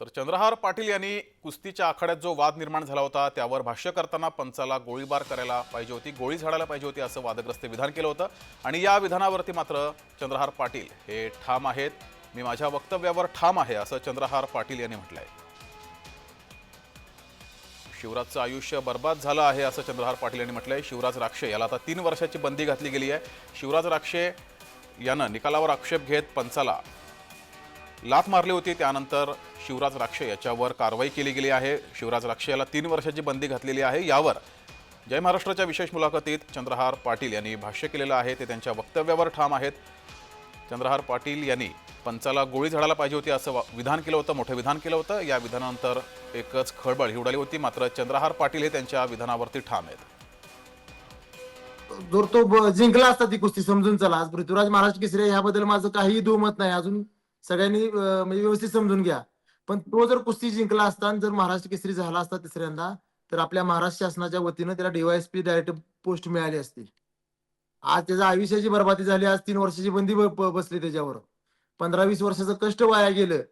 तर चंद्रहार पाटील यांनी कुस्तीच्या आखाड्यात जो वाद निर्माण झाला होता त्यावर भाष्य करताना पंचाला गोळीबार करायला पाहिजे होती गोळी झाडायला पाहिजे होती असं वादग्रस्त विधान केलं होतं. आणि या विधानावरती मात्र चंद्रहार पाटील हे ठाम आहेत. मी माझ्या वक्तव्यावर ठाम आहे असं चंद्रहार पाटील यांनी म्हटलं आहे शिवराजचं आयुष्य बर्बाद झालं आहे असं चंद्रहार पाटील यांनी म्हटलं आहे शिवराज राक्षे याला आता तीन वर्षाची बंदी घातली गेली आहे. शिवराज राक्षे यानं निकालावर आक्षेप घेत पंचाला लाथ मारली होती. त्यानंतर शिवराज राक्षे याच्यावर कारवाई केली गेली आहे. शिवराज राक्षे याला तीन वर्षाची बंदी घातलेली आहे. यावर जय महाराष्ट्राच्या विशेष मुलाखतीत चंद्रहार पाटील यांनी भाष्य केलेलं आहे. ते त्यांच्या वक्तव्यावर ठाम आहेत. चंद्रहार पाटील यांनी पंचाला गोळी झाडायला पाहिजे होती असं विधान केलं होतं मोठं विधान केलं होतं. या विधानानंतर एकच खळबळ ही उडाली होती मात्र चंद्रहार पाटील हे त्यांच्या विधानावरती ठाम आहेत. जर तो जिंकला असता ती कुस्ती समजून चला. आज पृथ्वीराज महाराज केसरे याबद्दल माझं काहीही दुमत नाही. अजून सगळ्यांनी म्हणजे व्यवस्थित समजून घ्या. पण तो जर कुस्ती जिंकला असता आणि जर महाराष्ट्र केसरी झाला असता तिसऱ्यांदा तर आपल्या महाराष्ट्र शासनाच्या वतीनं त्याला डीवायएसपी डायरेक्ट पोस्ट मिळाली असती. आज त्याच्या आयुष्याची बरबादी झाली आज तीन वर्षाची बंदी बसली त्याच्यावर. पंधरा वीस वर्षाचं कष्ट वाया गेलं